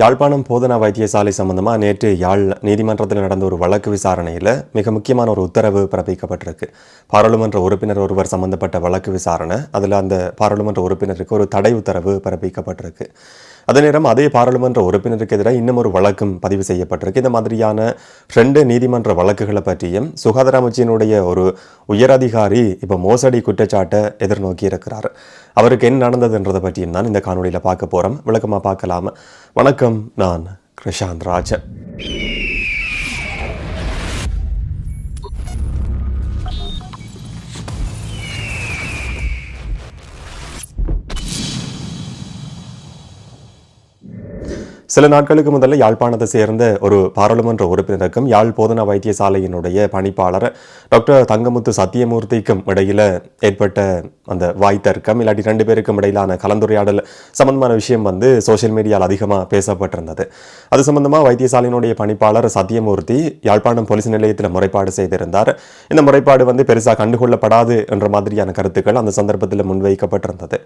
யாழ்ப்பாணம் போதனா வைத்தியசாலை சம்பந்தமாக நேற்று யாழ் நீதிமன்றத்தில் நடந்த ஒரு வழக்கு விசாரணையில் மிக முக்கியமான ஒரு உத்தரவு பிறப்பிக்கப்பட்டிருக்கு. பாராளுமன்ற உறுப்பினர் ஒருவர் சம்பந்தப்பட்ட வழக்கு விசாரணை அதில் அந்த பாராளுமன்ற உறுப்பினருக்கு ஒரு தடை உத்தரவு பிறப்பிக்கப்பட்டிருக்கு. அதே நேரம் அதே பாராளுமன்ற உறுப்பினருக்கு எதிராக இன்னும் ஒரு வழக்கும் பதிவு செய்யப்பட்டிருக்கு. இந்த மாதிரியான ரெண்டு நீதிமன்ற வழக்குகளை பற்றியும் சுகாதார அமைச்சினுடைய ஒரு உயரதிகாரி இப்போ மோசடி குற்றச்சாட்டை எதிர்நோக்கி இருக்கிறார். அவருக்கு என்ன நடந்ததுன்றதை பற்றியும் தான் இந்த காணொலியில் பார்க்க போகிறோம் விளக்கமாக பார்க்கலாம். வணக்கம் நான் கிருஷாந்த் ராஜன். சில நாட்களுக்கு முதல்ல யாழ்ப்பாணத்தை சேர்ந்த ஒரு பாராளுமன்ற உறுப்பினருக்கும் யாழ் போதனா வைத்தியசாலையினுடைய பணிப்பாளர் டாக்டர் தங்கமுத்து சத்தியமூர்த்திக்கும் இடையில ஏற்பட்ட அந்த வாய் தர்க்கம் இல்லாட்டி ரெண்டு பேருக்கும் இடையிலான கலந்துரையாடல் சம்பந்தமான விஷயம் வந்து சோஷியல் மீடியாவில் அதிகமாக பேசப்பட்டிருந்தது. அது சம்பந்தமாக வைத்தியசாலையினுடைய பணிப்பாளர் சத்தியமூர்த்தி யாழ்ப்பாணம் போலீஸ் நிலையத்தில் முறைப்பாடு செய்திருந்தார். இந்த முறைப்பாடு வந்து பெருசாக கண்டுகொள்ளப்படாது என்ற மாதிரியான கருத்துக்கள் அந்த சந்தர்ப்பத்தில் முன்வைக்கப்பட்டிருந்தது.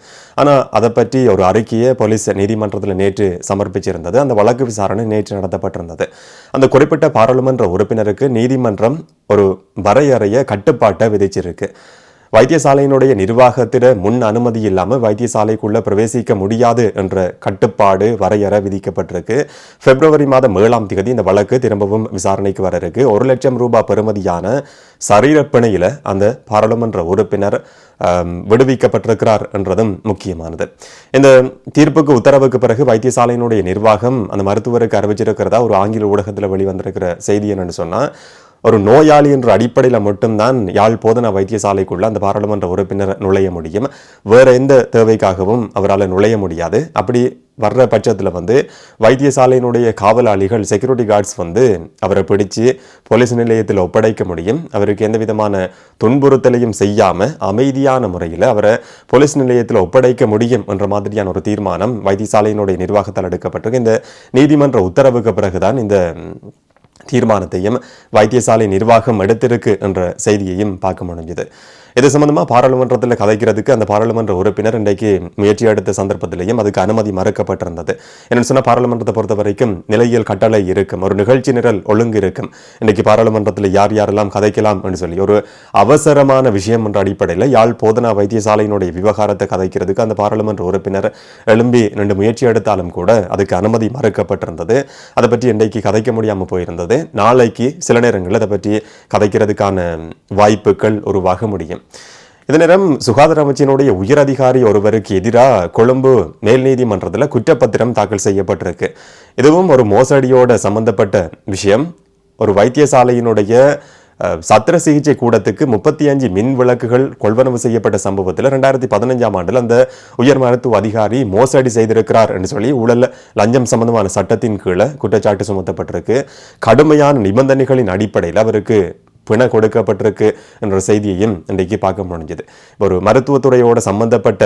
ஆனால் அதை பற்றி ஒரு அறிக்கையை போலீஸ் நீதிமன்றத்தில் நேற்று சமர்ப்பிச்சிருந்தது. அந்த வழக்கு விசாரணை நேற்று நடத்தப்பட்டிருந்தது. அந்த குறிப்பிட்ட பாராளுமன்ற உறுப்பினருக்கு நீதிமன்றம் ஒரு வரையறைய கட்டுப்பாட்டை விதிச்சிருக்கு. வைத்தியசாலையினுடைய நிர்வாகத்திட முன் அனுமதி இல்லாமல் வைத்தியசாலைக்குள்ளே பிரவேசிக்க முடியாது என்ற கட்டுப்பாடு வரையறை விதிக்கப்பட்டிருக்கு. பிப்ரவரி மாதம் ஏழாம் தேதி இந்த வழக்கு திரும்பவும் விசாரணைக்கு வர இருக்கு ஒரு லட்சம் ரூபாய் பெறுமதியான சரீரப்பிணையில் அந்த பாராளுமன்ற உறுப்பினர் விடுவிக்கப்பட்டிருக்கிறார் என்றதும் முக்கியமானது. இந்த தீர்ப்புக்கு உத்தரவுக்கு பிறகு வைத்தியசாலையினுடைய நிர்வாகம் அந்த மருத்துவருக்கு அறிவிச்சிருக்கிறதா? ஒரு ஆங்கில ஊடகத்தில் வெளிவந்திருக்கிற செய்தி என்னன்னு சொன்னால் ஒரு நோயாளி என்ற அடிப்படையில் மட்டும்தான் யாழ் போதனா வைத்தியசாலைக்குள்ள அந்த பாராளுமன்ற உறுப்பினர் நுழைய முடியும். வேற எந்த தேவைக்காகவும் அவரால் நுழைய முடியாது. அப்படி வர்ற பட்சத்தில் வந்து வைத்தியசாலையினுடைய காவலாளிகள் செக்யூரிட்டி கார்ட்ஸ் வந்து அவரை பிடிச்சு போலீஸ் நிலையத்தில் ஒப்படைக்க முடியும். அவருக்கு எந்த விதமான துன்புறுத்தலையும் செய்யாமல் அமைதியான முறையில் அவரை போலீஸ் நிலையத்தில் ஒப்படைக்க முடியும் என்ற மாதிரியான ஒரு தீர்மானம் வைத்தியசாலையினுடைய நிர்வாகத்தால் எடுக்கப்பட்டிருக்கு. இந்த நீதிமன்ற உத்தரவுக்கு பிறகுதான் இந்த தீர்மானத்தையும் வைத்தியசாலை நிர்வாகம் எடுத்திருக்கு என்ற செய்தியையும் பார்க்க முடிஞ்சது. இது சம்பந்தமாக பாராளுமன்றத்தில் கதைக்கிறதுக்கு அந்த பாராளுமன்ற உறுப்பினர் இன்றைக்கு முயற்சி எடுத்த சந்தர்ப்பத்திலையும் அதுக்கு அனுமதி மறுக்கப்பட்டிருந்தது. என்னென்னு சொன்னால் பாராளுமன்றத்தை பொறுத்த வரைக்கும் நிலையியல் கட்டளை இருக்கும். ஒரு நிகழ்ச்சி நிரல் ஒழுங்கு இருக்கும். இன்றைக்கு பாராளுமன்றத்தில் யார் யாரெல்லாம் கதைக்கலாம் என்று சொல்லி ஒரு அவசரமான விஷயம் என்ற அடிப்படையில் யாழ் போதனா வைத்தியசாலையினுடைய விவகாரத்தை கதைக்கிறதுக்கு அந்த பாராளுமன்ற உறுப்பினர் எழும்பி ரெண்டு முயற்சி எடுத்தாலும் கூட அதுக்கு அனுமதி மறுக்கப்பட்டிருந்தது. அதை பற்றி இன்றைக்கு கதைக்க முடியாமல் போயிருந்தது. நாளைக்கு சில நேரங்களில் அதை பற்றி கதைக்கிறதுக்கான வாய்ப்புகள் உருவாக முடியும். இதே நேரம் சுகாதார அமைச்சினுடைய உயரதிகாரி ஒருவருக்கு எதிராக கொழும்பு மேல் நீதிமன்றத்தில் குற்றப்பத்திரம் தாக்கல் செய்யப்பட்டிருக்கு. இதுவும் ஒரு மோசடியோட சம்பந்தப்பட்ட விஷயம். ஒரு வைத்தியசாலையினுடைய சத்திர சிகிச்சை கூடத்துக்கு முப்பத்தி அஞ்சு மின் விளக்குகள் கொள்வனவு செய்யப்பட்ட சம்பவத்தில் ரெண்டாயிரத்தி பதினஞ்சாம் ஆண்டில் அந்த உயர் மருத்துவ அதிகாரி மோசடி செய்திருக்கிறார் என்று சொல்லி ஊழல் லஞ்சம் சம்பந்தமான சட்டத்தின் கீழே குற்றச்சாட்டு சுமத்தப்பட்டிருக்கு. கடுமையான நிபந்தனைகளின் அடிப்படையில் அவருக்கு பிண கொடுக்கப்பட்டிருக்கு என்ற செய்தியையும் இன்றைக்கு பார்க்க முடிஞ்சது. ஒரு மருத்துவத்துறையோட சம்பந்தப்பட்ட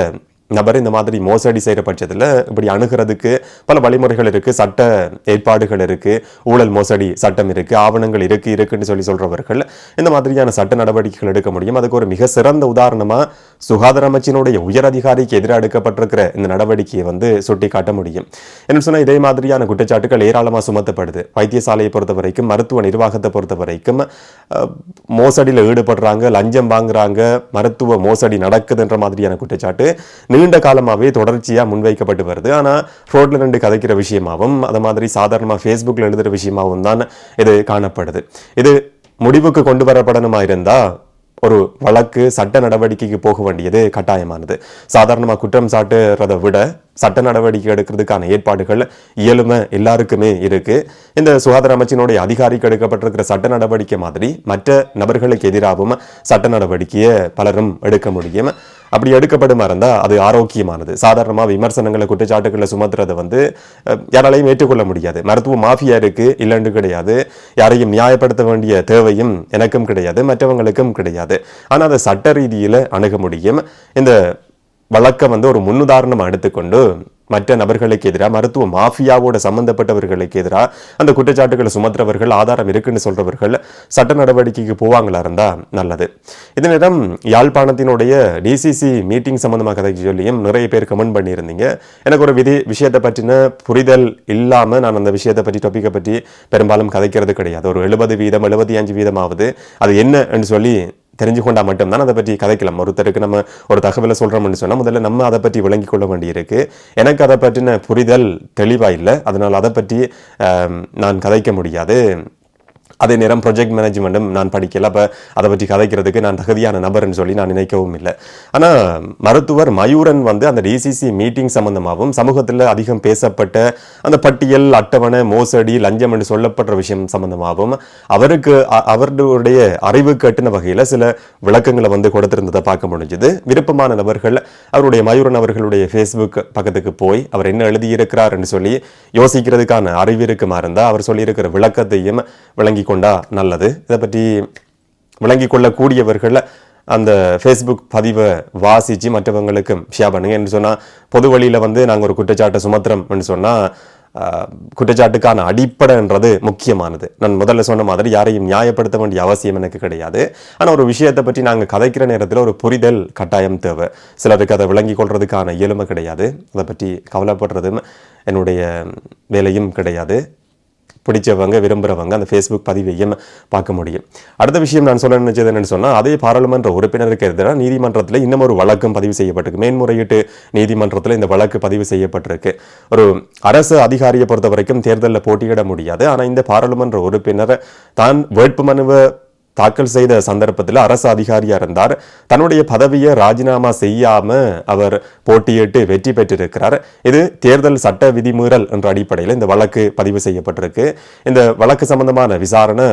நபர் இந்த மாதிரி மோசடி செய்கிற பட்சத்தில் இப்படி அணுகிறதுக்கு பல வழிமுறைகள் இருக்குது சட்ட ஏற்பாடுகள் இருக்குது ஊழல் மோசடி சட்டம் இருக்குது ஆவணங்கள் இருக்குது இருக்குன்னு சொல்லி சொல்கிறவர்கள் இந்த மாதிரியான சட்ட நடவடிக்கைகள் எடுக்க முடியும். அதுக்கு ஒரு மிக சிறந்த உதாரணமாக சுகாதார அமைச்சினுடைய உயர் அதிகாரிக்கு எதிராக எடுக்கப்பட்டிருக்கிற இந்த நடவடிக்கையை வந்து சுட்டி காட்ட முடியும். என்ன சொன்னால் இதே மாதிரியான குற்றச்சாட்டுகள் ஏராளமாக சுமத்தப்படுது. வைத்தியசாலையை பொறுத்த வரைக்கும் மருத்துவ நிர்வாகத்தை பொறுத்த வரைக்கும் மோசடியில் ஈடுபடுறாங்க லஞ்சம் வாங்குறாங்க மருத்துவ மோசடி நடக்குதுன்ற மாதிரியான குற்றச்சாட்டு நீண்ட காலமாகவே தொடர்ச்சியாக முன்வைக்கப்பட்டு வருது. ஆனால் ரோட்டில் ரெண்டு கதைக்கிற விஷயமாவும் அது மாதிரி சாதாரணமாக ஃபேஸ்புக்கில் எழுதுகிற விஷயமாகவும் தான் இது காணப்படுது. இது முடிவுக்கு கொண்டு வரப்படணுமா இருந்தால் ஒரு வழக்கு சட்ட நடவடிக்கைக்கு போக வேண்டியது கட்டாயமானது. சாதாரணமாக குற்றம் சாட்டுறதை விட சட்ட நடவடிக்கை எடுக்கிறதுக்கான ஏற்பாடுகள் இயலுமை எல்லாருக்குமே இருக்கு. இந்த சுகாதார அமைச்சினுடைய அதிகாரிக்கு எடுக்கப்பட்டிருக்கிற சட்ட நடவடிக்கை மாதிரி மற்ற நபர்களுக்கு எதிராகவும் சட்ட நடவடிக்கையை பலரும் எடுக்க முடியும். அப்படி எடுக்கப்படுமா இருந்தால் அது ஆரோக்கியமானது. சாதாரணமாக விமர்சனங்களை குற்றச்சாட்டுகளை சுமத்துறதை வந்து யாராலையும் ஏற்றுக்கொள்ள முடியாது. மருத்துவ மாஃபியா இருக்கு இல்லைன்னு கிடையாது. யாரையும் நியாயப்படுத்த வேண்டிய தேவையும் எனக்கும் கிடையாது மற்றவங்களுக்கும் கிடையாது. ஆனால் அதை சட்ட ரீதியில் அணுக முடியும். இந்த வழக்கை வந்து ஒரு முன்னுதாரணமாக எடுத்துக்கொண்டு மற்ற நபர்களுக்கு எதிராக மருத்துவ மாஃபியாவோட சம்பந்தப்பட்டவர்களுக்கு எதிராக அந்த குற்றச்சாட்டுகளை சுமத்துறவர்கள் ஆதாரம் இருக்குன்னு சொல்றவர்கள் சட்ட நடவடிக்கைக்கு போவாங்களா இருந்தா நல்லது. இதே நேரம் யாழ்ப்பாணத்தினுடைய டிசிசி மீட்டிங் சம்பந்தமாக கதை சொல்லியும் நிறைய பேர் கமெண்ட் பண்ணியிருந்தீங்க. எனக்கு ஒரு விதி விஷயத்தை பற்றின புரிதல் இல்லாமல் நான் அந்த விஷயத்தை பற்றி டாப்பிக்கை பற்றி பெரும்பாலும் கதைக்கிறது கிடையாது. ஒரு எழுபது வீதம் எழுபத்தி அஞ்சு வீதமாவது அது என்னன்னு சொல்லி தெரிஞ்சு கொண்டா மட்டும்தான் அதை பற்றி கதைக்கலாம். ஒருத்தருக்கு நம்ம ஒரு தகவலை சொல்கிறோம்னு சொன்னால் முதல்ல நம்ம அதை பற்றி விளங்கி கொள்ள வேண்டியிருக்கு. எனக்கு அதை பற்றின புரிதல் தெளிவாக இல்லை. அதனால் அதை பற்றி நான் கதைக்க முடியாது. அதே நேரம் ப்ரொஜெக்ட் மேனேஜ்மெண்ட்டும் நான் படிக்கல. அப்போ அதை பற்றி கதைக்கிறதுக்கு நான் தகுதியான நபர்னு சொல்லி நான் நினைக்கவும் இல்லை. ஆனால் மருத்துவர் மயூரன் வந்து அந்த டிசிசி மீட்டிங் சம்பந்தமாகவும் சமூகத்தில் அதிகம் பேசப்பட்ட அந்த பட்டியல் அட்டவணை மோசடி லஞ்சம் என்று சொல்லப்பட்ட விஷயம் சம்பந்தமாகவும் அவருக்கு அவருடைய அறிவு கட்டின வகையில் சில விளக்கங்களை வந்து கொடுத்திருந்ததை பார்க்க முடிஞ்சது. விருப்பமான நபர்கள் அவருடைய மயூரன் அவர்களுடைய ஃபேஸ்புக் பக்கத்துக்கு போய் அவர் என்ன எழுதியிருக்கிறார் என்று சொல்லி யோசிக்கிறதுக்கான அறிவு இருக்குமா இருந்தால் அவர் சொல்லியிருக்கிற விளக்கத்தையும் விளங்கி கொண்டா நல்லது. இதை பற்றி விளங்கி கொள்ளக்கூடியவர்களை அந்த ஃபேஸ்புக் பதிவை வாசித்து மற்றவங்களுக்கும் ஷேர் பண்ணுங்க என்று சொன்னால் பொது வழியில் வந்து நாங்கள் ஒரு குற்றச்சாட்டை சுமத்துறோம்னு சொன்னால் குற்றச்சாட்டுக்கான அடிப்படைன்றது முக்கியமானது. நான் முதல்ல சொன்ன மாதிரி யாரையும் நியாயப்படுத்த வேண்டிய அவசியம் எனக்கு கிடையாது. ஆனால் ஒரு விஷயத்தை பற்றி நாங்கள் கதைக்கிற நேரத்தில் ஒரு புரிதல் கட்டாயம் தேவை. சிலருக்கு அதை விளங்கி கொள்றதுக்கான இயலுமை கிடையாது. அதை பற்றி கவலைப்படுறதும் என்னுடைய வேலையும் கிடையாது. பிடிச்சவங்க விரும்புகிறவங்க அந்த ஃபேஸ்புக் பதிவையும் பார்க்க முடியும். அடுத்த விஷயம் நான் சொல்ல நினைச்சது என்னென்னு சொன்னால் அதே பாராளுமன்ற உறுப்பினருக்கு எதிராக நீதிமன்றத்தில் இன்னும் ஒரு வழக்கும் பதிவு செய்யப்பட்டிருக்கு. மேன்முறையீட்டு நீதிமன்றத்தில் இந்த வழக்கு பதிவு செய்யப்பட்டிருக்கு. ஒரு அரசு அதிகாரியை பொறுத்த வரைக்கும் தேர்தலில் போட்டியிட முடியாது. ஆனால் இந்த பாராளுமன்ற உறுப்பினர் தான் வேட்புமனுவை தாக்கல் செய்த சந்தர்ப்பத்தில் அரசு அதிகாரியாக இருந்தார். தன்னுடைய பதவியை ராஜினாமா செய்யாம அவர் போட்டியிட்டு வெற்றி பெற்றிருக்கிறார். இது தேர்தல் சட்ட விதிமீறல் என்ற அடிப்படையில் இந்த வழக்கு பதிவு செய்யப்பட்டிருக்கு. இந்த வழக்கு சம்பந்தமான விசாரணை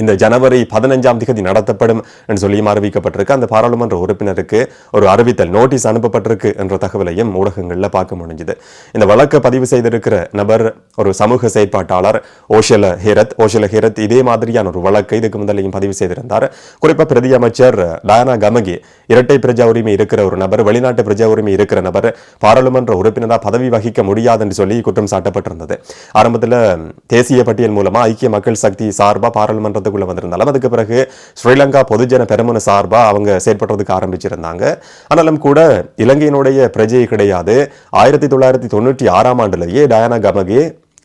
இந்த ஜனவரி பதினஞ்சாம் தேதி நடத்தப்படும் என்று சொல்லியும் அறிவிக்கப்பட்டிருக்கு. அந்த பாராளுமன்ற உறுப்பினருக்கு ஒரு அறிவித்தல் நோட்டீஸ் அனுப்பப்பட்டிருக்கு என்ற தகவலையும் ஊடகங்களில் பார்க்க முடிஞ்சுது. இந்த வழக்கை பதிவு செய்திருக்கிற நபர் ஒரு சமூக செயற்பாட்டாளர் ஓஷல ஹேரத். ஓஷல ஹேரத் இதே மாதிரியான ஒரு வழக்கை இதுக்கு முதலையும் பதிவு செய்திருந்தார். குறிப்பாக பிரதி அமைச்சர் டயானா கமகி இரட்டை பிரஜா உரிமை இருக்கிற ஒரு நபர் வெளிநாட்டு பிரஜா உரிமை இருக்கிற நபர் பாராளுமன்ற உறுப்பினராக பதவி வகிக்க முடியாது என்று சொல்லி குற்றம் சாட்டப்பட்டிருந்தது. ஆரம்பத்தில் தேசிய பட்டியல் மூலமாக ஐக்கிய மக்கள் சக்தி சார்பா பாராளுமன்றத்துக்குள்ள வந்திருந்தாலும் அதுக்கு பிறகு ஸ்ரீலங்கா பொதுஜன பெருமன சார்பா அவங்க செயற்படுறதுக்கு ஆரம்பிச்சிருந்தாங்க. ஆனாலும் கூட இலங்கையினுடைய பிரஜை கிடையாது. ஆயிரத்தி தொள்ளாயிரத்தி தொண்ணூற்றி ஆறாம் ஆண்டுலேயே டயானா கமகே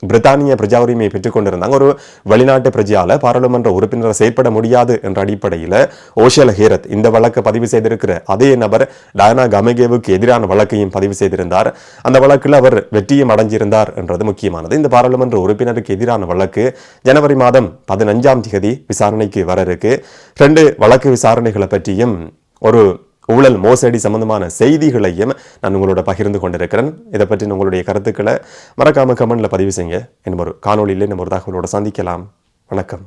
பிரித்தானிய பிரஜா உரிமையை பெற்றுக் கொண்டிருந்தாங்க ஒரு வெளிநாட்டு பிரஜையால பாராளுமன்ற உறுப்பினரை செயற்பட முடியாது என்ற அடிப்படையில் ஓஷல் ஹேரத் இந்த வழக்கை பதிவு செய்திருக்கிற அதே நபர் டயனா கமகேவுக்கு எதிரான வழக்கையும் பதிவு செய்திருந்தார். அந்த வழக்கில் அவர் வெற்றியும் அடைஞ்சிருந்தார் என்றது முக்கியமானது. இந்த பாராளுமன்ற உறுப்பினருக்கு எதிரான வழக்கு ஜனவரி மாதம் பதினஞ்சாம் தேதி விசாரணைக்கு வர இருக்கு. ரெண்டு வழக்கு விசாரணைகளை பற்றியும் ஒரு ஊழல் மோசடி சம்பந்தமான செய்திகளையும் நான் உங்களோட பகிர்ந்து கொண்டிருக்கிறேன். இதை பற்றி உங்களுடைய கருத்துக்களை மறக்காம கமெண்டில் பதிவு செய்யுங்க. இன்னும் ஒரு காணொலியில் நம்ம ஒரு தகவலோட சந்திக்கலாம். வணக்கம்.